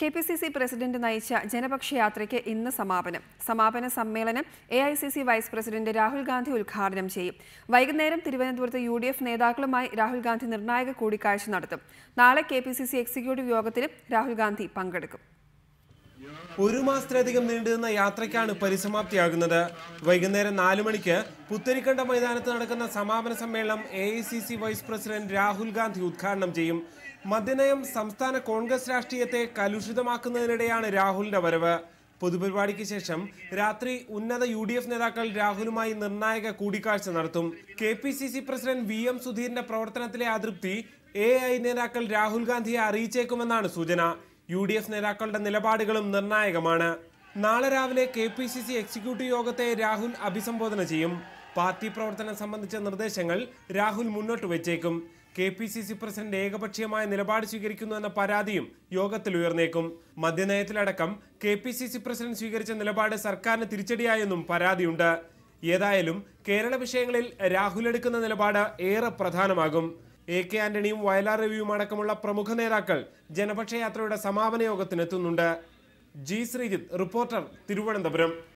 K P C C president നയിച്ച ജനപക്ഷ യാത്രയ്ക്ക് ഇന്ന് സമാപനം. സമാപന സമ്മേളനം A I C C vice president Rahul Gandhi ഉദ്ഘാടനം ചെയ്യും. വൈകുന്നേരം തിരുവനന്തപുരത്ത് യു ഡി എഫ് നേതാക്കളുമായി രാഹുൽ ഗാന്ധി നിർണായക കൂടിക്കാഴ്ച നടത്തും. നാളെ K P C C executive യോഗത്തിലും രാഹുൽ ഗാന്ധി പങ്കെടുക്കും. ഒരു മാസത്തിലധികം നീണ്ടുനിന്ന യാത്രയ്ക്കാണ് പരിസമാപ്തിയാകുന്നത്. വൈകുന്നേരം നാലു മണിക്ക് പുത്തരിക്കണ്ട മൈതാനത്ത് നടക്കുന്ന സമാപന സമ്മേളനം A vice president Rahul Gandhi ഉദ്ഘാടനം ചെയ്യും. മദ്യനയം സംസ്ഥാന കോൺഗ്രസ് രാഷ്ട്രീയത്തെ കലുഷിതമാക്കുന്നതിനിടെയാണ് രാഹുലിന്റെ വരവ്. പൊതുപരിപാടിക്ക് ശേഷം രാത്രി ഉന്നത യു ഡി എഫ് നേതാക്കൾ രാഹുലുമായി നിർണായക കൂടിക്കാഴ്ച നടത്തും. K P C C president V M സുധീറിന്റെ പ്രവർത്തനത്തിലെ അതൃപ്തി എ ഐ നേതാക്കൾ രാഹുൽ ഗാന്ധിയെ അറിയിച്ചേക്കുമെന്നാണ് സൂചന. യു ഡി എഫ് നേതാക്കളുടെ നിലപാടുകളും നിർണായകമാണ്. നാളെ രാവിലെ K P C C executive യോഗത്തെ രാഹുൽ അഭിസംബോധന ചെയ്യും. പാർട്ടി പ്രവർത്തനം സംബന്ധിച്ച നിർദ്ദേശങ്ങൾ രാഹുൽ മുന്നോട്ട് വെച്ചേക്കും. K P C C president ഏകപക്ഷീയമായ നിലപാട് സ്വീകരിക്കുന്നു എന്ന പരാതിയും യോഗത്തിൽ ഉയർന്നേക്കും. മദ്യനയത്തിലടക്കം K P C C president സ്വീകരിച്ച നിലപാട് സർക്കാരിന് തിരിച്ചടിയായെന്നും പരാതിയുണ്ട്. ഏതായാലും കേരള വിഷയങ്ങളിൽ രാഹുൽ എടുക്കുന്ന നിലപാട് ഏറെ പ്രധാനമാകും. എ കെ ആന്റണിയും വയലാർ രവിയും അടക്കമുള്ള പ്രമുഖ നേതാക്കൾ. ജനപക്ഷ യാത്രയുടെ സമാപന യോഗത്തിനെത്തുന്നുണ്ട്. G Sreejith reporter Thiruvananthapuram.